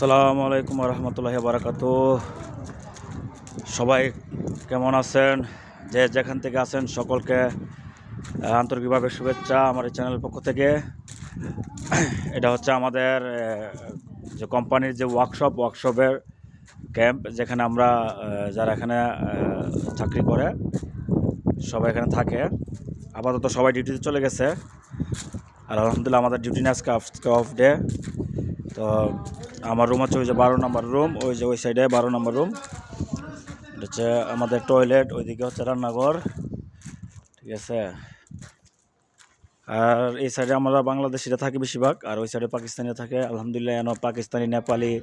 আসসালামু আলাইকুম রহমতুল্লাহ বারাকাতু সবাই কেমন আছেন? যে যেখান থেকে আছেন সকলকে আন্তরিকভাবে শুভেচ্ছা আমার এই চ্যানেলের পক্ষ থেকে। এটা হচ্ছে আমাদের যে কোম্পানির যে ওয়ার্কশপ, ওয়ার্কশপের ক্যাম্প, যেখানে আমরা যারা এখানে চাকরি করে, সবাই এখানে থাকে। আপাতত সবাই ডিউটিতে চলে গেছে। আর আলহামদুলিল্লাহ আমাদের ডিউটি নিয়ে আজকে আজকে অফ ডে তো আমার রুম হচ্ছে ওই যে বারো নম্বর রুম ওই যে ওই সাইডে বারো নম্বর রুম হচ্ছে আমাদের টয়লেট ওইদিকে হচ্ছে রান্নাঘর, ঠিক আছে? আর এই সাইডে আমরা বাংলাদেশিরা থাকি বেশিরভাগ, আর ওই সাইডে পাকিস্তানিরা থাকে, আলহামদুলিল্লাহ, এন পাকিস্তানি, নেপালি,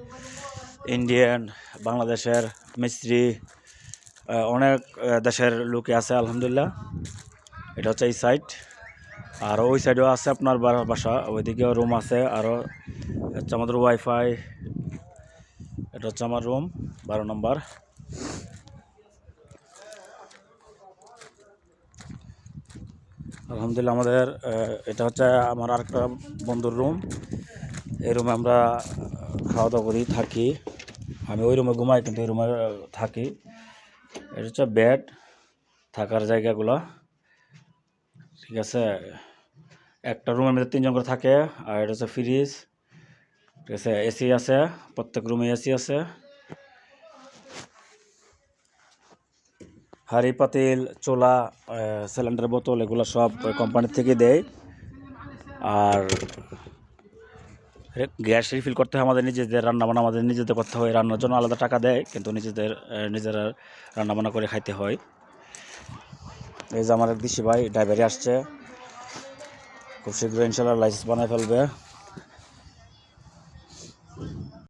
ইন্ডিয়ান, বাংলাদেশের মিস্ত্রি অনেক দেশের লোকে আছে, আলহামদুলিল্লাহ। এটা হচ্ছে এই সাইড আর ওই সাইডেও আছে আপনার বাসা ওইদিকেও রুম আছে আরও হচ্ছে আমাদের ওয়াইফাই এটা হচ্ছে আমার রুম বারো নম্বর আলহামদুলিল্লাহ আমাদের এটা হচ্ছে আমার আরেকটা বন্ধুর রুম এই রুমে আমরা খাওয়া দাওয়া করি, থাকি। আমি ওই রুমে ঘুমাই, কিন্তু এই রুমে থাকি। এটা হচ্ছে বেড থাকার জায়গাগুলো। ঠিক আছে? একটা রুমের মধ্যে তিনজন করে থাকে, আর এটা হচ্ছে ফ্রিজ ঠিক আছে? এসি আছে, প্রত্যেক রুমে এসি আছে। হাঁড়ি, পাতিল, চোলা সিলিন্ডার বোতল, এগুলো সব কোম্পানি থেকে দেয়। আর গ্যাস রিফিল করতে হয় আমাদের নিজেদের রান্না বান্না আমাদের নিজেদের করতে হয়, রান্নার জন্য আলাদা টাকা দেয়, কিন্তু নিজেদের নিজেরা রান্না বান্না করে খাইতে হয়। এই যে আমার এক দিশি ভাই ড্রাইভারে আসছে। খুব শীঘ্রই ইনশাল্লাহ লাইসেন্স বানায় ফেলবে।